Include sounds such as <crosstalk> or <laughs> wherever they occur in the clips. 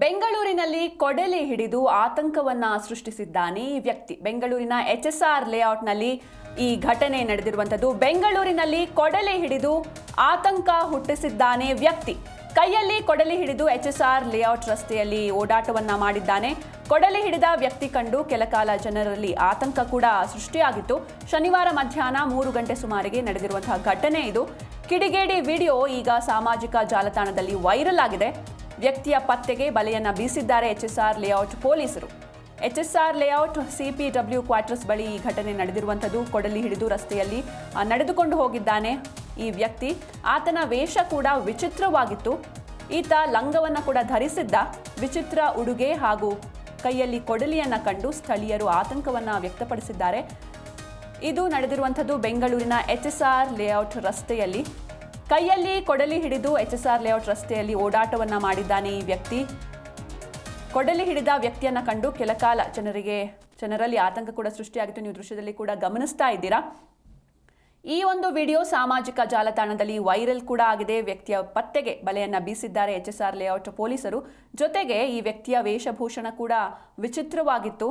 ಬೆಂಗಳೂರಿನಲ್ಲಿ ಕೊಡಲಿ ಹಿಡಿದು ಆತಂಕವನ್ನ ಸೃಷ್ಟಿಸಿದ್ದಾನೆ ಈ ವ್ಯಕ್ತಿ. ಬೆಂಗಳೂರಿನ ಎಚ್ ಎಸ್ ಆರ್ ಲೇಔಟ್ನಲ್ಲಿ ಈ ಘಟನೆ ನಡೆದಿರುವಂಥದ್ದು. ಬೆಂಗಳೂರಿನಲ್ಲಿ ಕೊಡಲಿ ಹಿಡಿದು ಆತಂಕ ಹುಟ್ಟಿಸಿದ್ದಾನೆ ವ್ಯಕ್ತಿ. ಕೈಯಲ್ಲಿ ಕೊಡಲಿ ಹಿಡಿದು ಎಚ್ ಎಸ್ ಆರ್ ಲೇಔಟ್ ರಸ್ತೆಯಲ್ಲಿ ಓಡಾಟವನ್ನ ಮಾಡಿದ್ದಾನೆ. ಕೊಡಲಿ ಹಿಡಿದ ವ್ಯಕ್ತಿ ಕಂಡು ಕೆಲಕಾಲ ಜನರಲ್ಲಿ ಆತಂಕ ಕೂಡ ಸೃಷ್ಟಿಯಾಗಿತ್ತು. ಶನಿವಾರ ಮಧ್ಯಾಹ್ನ ಮೂರು ಗಂಟೆ ಸುಮಾರಿಗೆ ನಡೆದಿರುವಂತಹ ಘಟನೆ ಇದು. ಕಿಡಿಗೇಡಿ ವಿಡಿಯೋ ಈಗ ಸಾಮಾಜಿಕ ಜಾಲತಾಣದಲ್ಲಿ ವೈರಲ್ ಆಗಿದೆ. ವ್ಯಕ್ತಿಯ ಪತ್ತೆಗೆ ಬಲೆಯನ್ನು ಬೀಸಿದ್ದಾರೆ ಎಚ್ಎಸ್ಆರ್ ಲೇಔಟ್ ಪೊಲೀಸರು. ಎಚ್ಎಸ್ಆರ್ ಲೇಔಟ್ ಸಿಪಿಡಬ್ಲ್ಯೂ ಕ್ವಾರ್ಟರ್ಸ್ ಬಳಿ ಈ ಘಟನೆ ನಡೆದಿರುವಂಥದ್ದು ಕೊಡಲಿ ಹಿಡಿದು ರಸ್ತೆಯಲ್ಲಿ ನಡೆದುಕೊಂಡು ಹೋಗಿದ್ದಾನೆ ಈ ವ್ಯಕ್ತಿ. ಆತನ ವೇಷ ಕೂಡ ವಿಚಿತ್ರವಾಗಿತ್ತು. ಈತ ಲಂಗವನ್ನು ಕೂಡ ಧರಿಸಿದ್ದ ವಿಚಿತ್ರ ಉಡುಗೆ ಹಾಗೂ ಕೈಯಲ್ಲಿ ಕೊಡಲಿಯನ್ನು ಕಂಡು ಸ್ಥಳೀಯರು ಆತಂಕವನ್ನು ವ್ಯಕ್ತಪಡಿಸಿದ್ದಾರೆ. ಇದು ನಡೆದಿರುವಂಥದ್ದು ಬೆಂಗಳೂರಿನ ಎಚ್ಎಸ್ಆರ್ ಎಸ್ ಆರ್ ಲೇಔಟ್ ರಸ್ತೆಯಲ್ಲಿ. ಕೈಯಲ್ಲಿ ಕೊಡಲಿ ಹಿಡಿದು ಎಚ್ ಎಸ್ ಆರ್ ಲೇಔಟ್ ರಸ್ತೆಯಲ್ಲಿ ಓಡಾಟವನ್ನ ಮಾಡಿದ್ದಾನೆ ಈ ವ್ಯಕ್ತಿ. ಕೊಡಲಿ ಹಿಡಿದ ವ್ಯಕ್ತಿಯನ್ನ ಕಂಡು ಕೆಲಕಾಲ ಜನರಿಗೆ, ಜನರಲ್ಲಿ ಆತಂಕ ಕೂಡ ಸೃಷ್ಟಿಯಾಗಿತ್ತು. ನೀವು ದೃಶ್ಯದಲ್ಲಿ ಕೂಡ ಗಮನಿಸ್ತಾ ಇದ್ದೀರಾ. ಈ ಒಂದು ವಿಡಿಯೋ ಸಾಮಾಜಿಕ ಜಾಲತಾಣದಲ್ಲಿ ವೈರಲ್ ಕೂಡ ಆಗಿದೆ. ವ್ಯಕ್ತಿಯ ಪತ್ತೆಗೆ ಬಲೆಯನ್ನು ಬೀಸಿದ್ದಾರೆ ಎಚ್ ಎಸ್ ಆರ್ ಲೇಔಟ್ ಪೊಲೀಸರು. ಜೊತೆಗೆ ಈ ವ್ಯಕ್ತಿಯ ವೇಷಭೂಷಣ ಕೂಡ ವಿಚಿತ್ರವಾಗಿತ್ತು.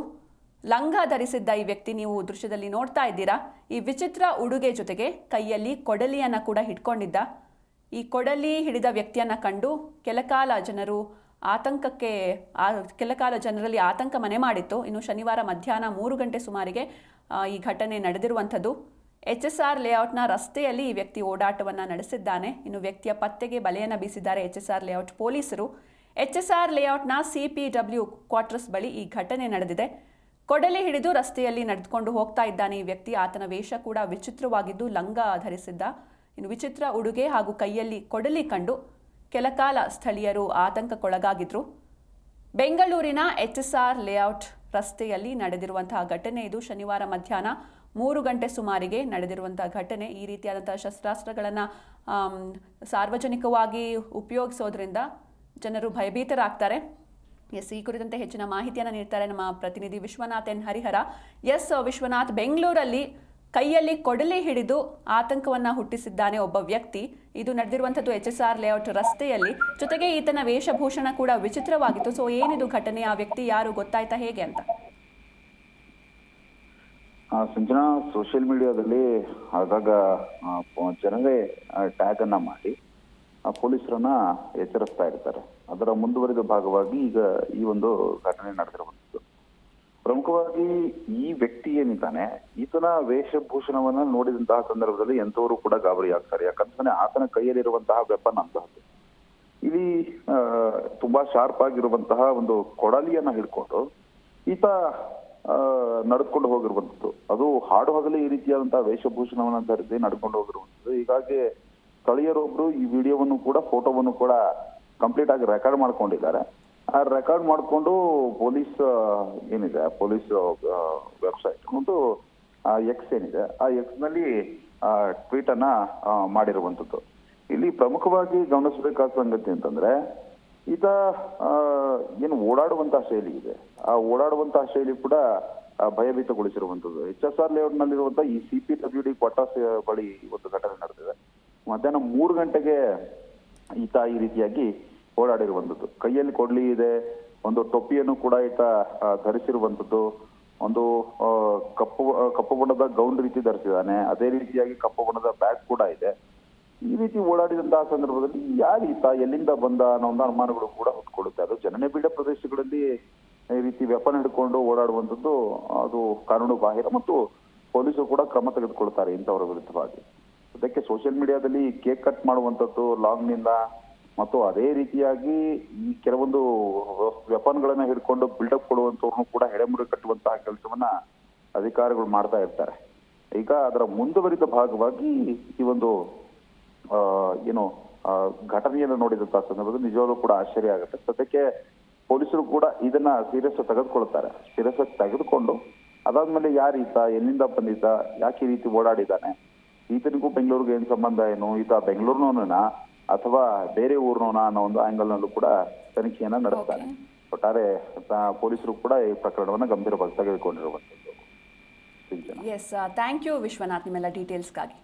ಲಂಗ ಧರಿಸಿದ್ದ ಈ ವ್ಯಕ್ತಿ ನೀವು ದೃಶ್ಯದಲ್ಲಿ ನೋಡ್ತಾ ಇದ್ದೀರಾ? ಈ ವಿಚಿತ್ರ ಉಡುಗೆ ಜೊತೆಗೆ ಕೈಯಲ್ಲಿ ಕೊಡಲಿಯನ್ನು ಕೂಡ ಹಿಡ್ಕೊಂಡಿದ್ದ. ಈ ಕೊಡಲಿ ಹಿಡಿದ ವ್ಯಕ್ತಿಯನ್ನು ಕಂಡು ಕೆಲಕಾಲ ಜನರು ಆತಂಕಕ್ಕೆ ಆ, ಕೆಲಕಾಲ ಜನರಲ್ಲಿ ಆತಂಕ ಮನೆ ಮಾಡಿತ್ತು. ಇನ್ನು ಶನಿವಾರ ಮಧ್ಯಾಹ್ನ ಮೂರು ಗಂಟೆ ಸುಮಾರಿಗೆ ಈ ಘಟನೆ ನಡೆದಿರುವಂಥದ್ದು. ಎಚ್ ಎಸ್ ಆರ್ ಲೇಔಟ್ನ ರಸ್ತೆಯಲ್ಲಿ ಈ ವ್ಯಕ್ತಿ ಓಡಾಟವನ್ನು ನಡೆಸಿದ್ದಾನೆ. ಇನ್ನು ವ್ಯಕ್ತಿಯ ಪತ್ತೆಗೆ ಬಲೆಯನ್ನು ಬೀಸಿದ್ದಾರೆ ಎಚ್ ಎಸ್ ಆರ್ ಲೇಔಟ್ ಪೊಲೀಸರು. ಎಚ್ ಎಸ್ ಆರ್ ಲೇಔಟ್ನ ಸಿ ಪಿ ಡಬ್ಲ್ಯೂ ಕ್ವಾರ್ಟರ್ಸ್ ಬಳಿ ಈ ಘಟನೆ ನಡೆದಿದೆ. ಕೊಡಲಿ ಹಿಡಿದು ರಸ್ತೆಯಲ್ಲಿ ನಡೆದುಕೊಂಡು ಹೋಗ್ತಾ ಇದ್ದಾನೆ ಈ ವ್ಯಕ್ತಿ. ಆತನ ವೇಷ ಕೂಡ ವಿಚಿತ್ರವಾಗಿದ್ದು ಲಂಗ ಧರಿಸಿದ್ದ ಇನ್ನು ವಿಚಿತ್ರ ಉಡುಗೆ ಹಾಗೂ ಕೈಯಲ್ಲಿ ಕೊಡಲಿ ಕಂಡು ಕೆಲಕಾಲ ಸ್ಥಳೀಯರು ಆತಂಕಕ್ಕೊಳಗಾಗಿದ್ರು. ಬೆಂಗಳೂರಿನ ಎಚ್ ಎಸ್ ಆರ್ ಲೇಔಟ್ ರಸ್ತೆಯಲ್ಲಿ ನಡೆದಿರುವಂತಹ ಘಟನೆ. ಇದು ಶನಿವಾರ ಮಧ್ಯಾಹ್ನ ಮೂರು ಗಂಟೆ ಸುಮಾರಿಗೆ ನಡೆದಿರುವಂತಹ ಘಟನೆ. ಈ ರೀತಿಯಾದಂತಹ ಶಸ್ತ್ರಾಸ್ತ್ರಗಳನ್ನು ಸಾರ್ವಜನಿಕವಾಗಿ ಉಪಯೋಗಿಸೋದ್ರಿಂದ ಜನರು ಭಯಭೀತರಾಗ್ತಾರೆ. ಎಸ್ ಈ ಕುರಿತಂತೆ ಹೆಚ್ಚಿನ ಮಾಹಿತಿಯನ್ನು ನೀಡ್ತಾರೆ ನಮ್ಮ ಪ್ರತಿನಿಧಿ ವಿಶ್ವನಾಥ್ ಎನ್ ಹರಿಹರ. ಎಸ್ ವಿಶ್ವನಾಥ್, ಬೆಂಗಳೂರಲ್ಲಿ ಕೈಯಲ್ಲಿ ಕೊಡಲಿ ಹಿಡಿದು ಆತಂಕವನ್ನ ಹುಟ್ಟಿಸಿದ್ದಾನೆ ಒಬ್ಬ ವ್ಯಕ್ತಿ. ಇದು ನಡೆದಿರುವಂಥದ್ದು ಎಚ್ ಎಸ್ ಆರ್ ಲೇಔಟ್ ರಸ್ತೆಯಲ್ಲಿ. ಜೊತೆಗೆ ಈತನ ವೇಷಭೂಷಣ ಕೂಡ ವಿಚಿತ್ರವಾಗಿತ್ತು. ಸೊ ಏನಿದು ಘಟನೆ? ಆ ವ್ಯಕ್ತಿ ಯಾರು? ಗೊತ್ತಾಯ್ತಾ ಹೇಗೆ ಅಂತ? ಸಂಜನಾ ಸೋಷಿಯಲ್ ಮೀಡಿಯಾದಲ್ಲಿ ಆಗಾಗ ಜನರೇ ಟ್ಯಾಗ್ ಅನ್ನ ಮಾಡಿ ಪೊಲೀಸರನ್ನ ಎಚ್ಚರಿಸ್ತಾ ಇರ್ತಾರೆ. ಅದರ ಮುಂದುವರಿದ ಭಾಗವಾಗಿ ಈಗ ಈ ಒಂದು ಘಟನೆ ನಡೆದಿರುವಂತದ್ದು ಪ್ರಮುಖವಾಗಿ ಈ ವ್ಯಕ್ತಿ ಏನಿದ್ದಾನೆ, ಈತನ ವೇಷಭೂಷಣವನ್ನ ನೋಡಿದಂತಹ ಸಂದರ್ಭದಲ್ಲಿ ಎಂಥವರು ಕೂಡ ಗಾಬರಿ ಆಗ್ತಾರೆ. ಯಾಕಂದ್ರೆ ಆತನ ಕೈಯಲ್ಲಿರುವಂತಹ ವೆಪನ್ ಅಂತಹದ್ದು. ಇಲ್ಲಿ ತುಂಬಾ ಶಾರ್ಪ್ ಆಗಿರುವಂತಹ ಒಂದು ಕೊಡಲಿಯನ್ನ ಹಿಡ್ಕೊಂಡು ಈತ ನಡೆದುಕೊಂಡು ಹೋಗಿರುವಂತದ್ದು ಅದು ಹಾಡು ಹಗಲಿ ಈ ರೀತಿಯಾದಂತಹ ವೇಷಭೂಷಣವನ್ನ ಧರಿಸಿ ನಡ್ಕೊಂಡು ಹೋಗಿರುವಂತದ್ದು ಹೀಗಾಗಿ ಸ್ಥಳೀಯರೊಬ್ರು ಈ ವಿಡಿಯೋವನ್ನು ಕೂಡ ಫೋಟೋವನ್ನು ಕೂಡ ಕಂಪ್ಲೀಟ್ ಆಗಿ ರೆಕಾರ್ಡ್ ಮಾಡ್ಕೊಂಡಿದ್ದಾರೆ. ಆ ರೆಕಾರ್ಡ್ ಮಾಡಿಕೊಂಡು ಪೊಲೀಸ್ ಏನಿದೆ ಪೊಲೀಸ್ ವೆಬ್ಸೈಟ್ ಒಂದು ಎಕ್ಸ್ ಏನಿದೆ ಆ ಎಕ್ಸ್ನಲ್ಲಿ ಟ್ವೀಟ್ ಅನ್ನ ಆ, ಮಾಡಿರುವಂತದ್ದು ಇಲ್ಲಿ ಪ್ರಮುಖವಾಗಿ ಗಮನಿಸಬೇಕಾದ ಸಂಗತಿ ಅಂತಂದ್ರೆ ಈತ ಏನು ಓಡಾಡುವಂತಹ ಶೈಲಿ ಇದೆ. ಆ ಓಡಾಡುವಂತಹ ಶೈಲಿ ಕೂಡ ಭಯಭೀತಗೊಳಿಸಿರುವಂಥದ್ದು. ಎಚ್ ಎಸ್ ಆರ್ ಲೇಔಟ್ ನಲ್ಲಿರುವಂತಹ ಈ C P W D quarters ಬಳಿ ಒಂದು ಘಟನೆ ನಡೆದಿದೆ. ಮಧ್ಯಾಹ್ನ ಮೂರು ಗಂಟೆಗೆ ಈತ ಈ ರೀತಿಯಾಗಿ ಓಡಾಡಿರುವಂತದ್ದು ಕೈಯಲ್ಲಿ ಕೊಡ್ಲಿ ಇದೆ, ಒಂದು ಟೊಪ್ಪಿಯನ್ನು ಕೂಡ ಈತ ಧರಿಸಿರುವಂಥದ್ದು. ಒಂದು ಕಪ್ಪು ಕಪ್ಪು ಬಣ್ಣದ ಗೌನ್ ರೀತಿ ಧರಿಸಿದ್ದಾನೆ. ಅದೇ ರೀತಿಯಾಗಿ ಕಪ್ಪು ಬಣ್ಣದ ಬ್ಯಾಗ್ ಕೂಡ ಇದೆ. ಈ ರೀತಿ ಓಡಾಡಿದಂತಹ ಸಂದರ್ಭದಲ್ಲಿ ಯಾರು ಈತ, ಎಲ್ಲಿಂದ ಬಂದ ಅನ್ನೋ ಒಂದು ಅನುಮಾನಗಳು ಕೂಡ ಹೊತ್ಕೊಳ್ಳುತ್ತೆ. ಅದು ಜನನಿಬಿಡ ಪ್ರದೇಶಗಳಲ್ಲಿ ಈ ರೀತಿ ವೆಪನ್ ಹಿಡ್ಕೊಂಡು ಓಡಾಡುವಂಥದ್ದು, ಅದು ಕಾನೂನು ಬಾಹಿರ ಮತ್ತು ಪೊಲೀಸರು ಕೂಡ ಕ್ರಮ ತೆಗೆದುಕೊಳ್ತಾರೆ ಇಂಥವರ ವಿರುದ್ಧವಾಗಿ. ಅದಕ್ಕೆ ಸೋಷಿಯಲ್ ಮೀಡಿಯಾದಲ್ಲಿ ಕೇಕ್ ಕಟ್ ಮಾಡುವಂಥದ್ದು ಲಾಂಗ್ನಿಂದ ಮತ್ತು ಅದೇ ರೀತಿಯಾಗಿ ಈ ಕೆಲವೊಂದು ವೆಪನ್ಗಳನ್ನ ಹಿಡ್ಕೊಂಡು ಬಿಲ್ಡಪ್ ಕೊಡುವಂತವ್ರನ್ನು ಕೂಡ ಹೆಡೆಮುರಿ ಕಟ್ಟುವಂತಹ ಕೆಲಸವನ್ನ ಅಧಿಕಾರಿಗಳು ಮಾಡ್ತಾ ಇರ್ತಾರೆ. ಈಗ ಅದರ ಮುಂದುವರಿದ ಭಾಗವಾಗಿ ಈ ಒಂದು ಏನು ಘಟನೆಯನ್ನು ನೋಡಿದಂತಹ ಸಂದರ್ಭದಲ್ಲಿ ನಿಜವಾಗ್ಲೂ ಕೂಡ ಆಶ್ಚರ್ಯ ಆಗುತ್ತೆ. ಸದ್ಯಕ್ಕೆ ಪೊಲೀಸರು ಕೂಡ ಇದನ್ನ ಸೀರಿಯಸ್ ತೆಗೆದುಕೊಳ್ತಾರೆ. ಸೀರಿಯಸ್ ತೆಗೆದುಕೊಂಡು ಅದಾದ್ಮೇಲೆ ಯಾರೀತ ಎಲ್ಲಿಂದ ಬಂದಿದ್ದ, ಯಾಕೆ ಈ ರೀತಿ ಓಡಾಡಿದ್ದಾನೆ, ಈತನಿಗೂ ಬೆಂಗಳೂರಿಗೆ ಏನ್ ಸಂಬಂಧ ಏನು, ಈತ ಬೆಂಗಳೂರಿನವನ ಅಥವಾ ಬೇರೆ ಊರಿನವನ ಅನ್ನೋ ಒಂದು ಆಂಗಲ್ನಲ್ಲೂ ಕೂಡ ತನಿಖೆಯನ್ನ ನಡೆಸ್ತಾನೆ ಒಟ್ಟಾರೆ ಪೊಲೀಸರು ಕೂಡ ಈ ಪ್ರಕರಣವನ್ನು ಗಂಭೀರವಾಗಿ ತೆಗೆದುಕೊಂಡಿರುವಂತದ್ದು. ಎಸ್ ಥ್ಯಾಂಕ್ ಯು ವಿಶ್ವನಾಥ್ ನಿಮ್ಮೆಲ್ಲ ಡೀಟೇಲ್ಸ್ಗಾಗಿ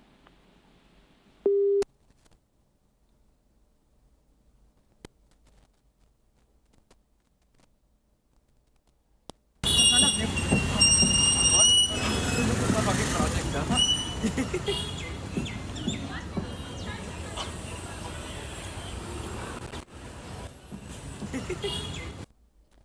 ಪ್ರಾಜೆಕ್ಟ್ <laughs>